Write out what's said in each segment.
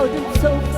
Eu and so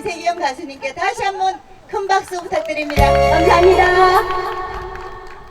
이세경 가수님께 다시 한번 큰 박수 부탁드립니다. 감사합니다.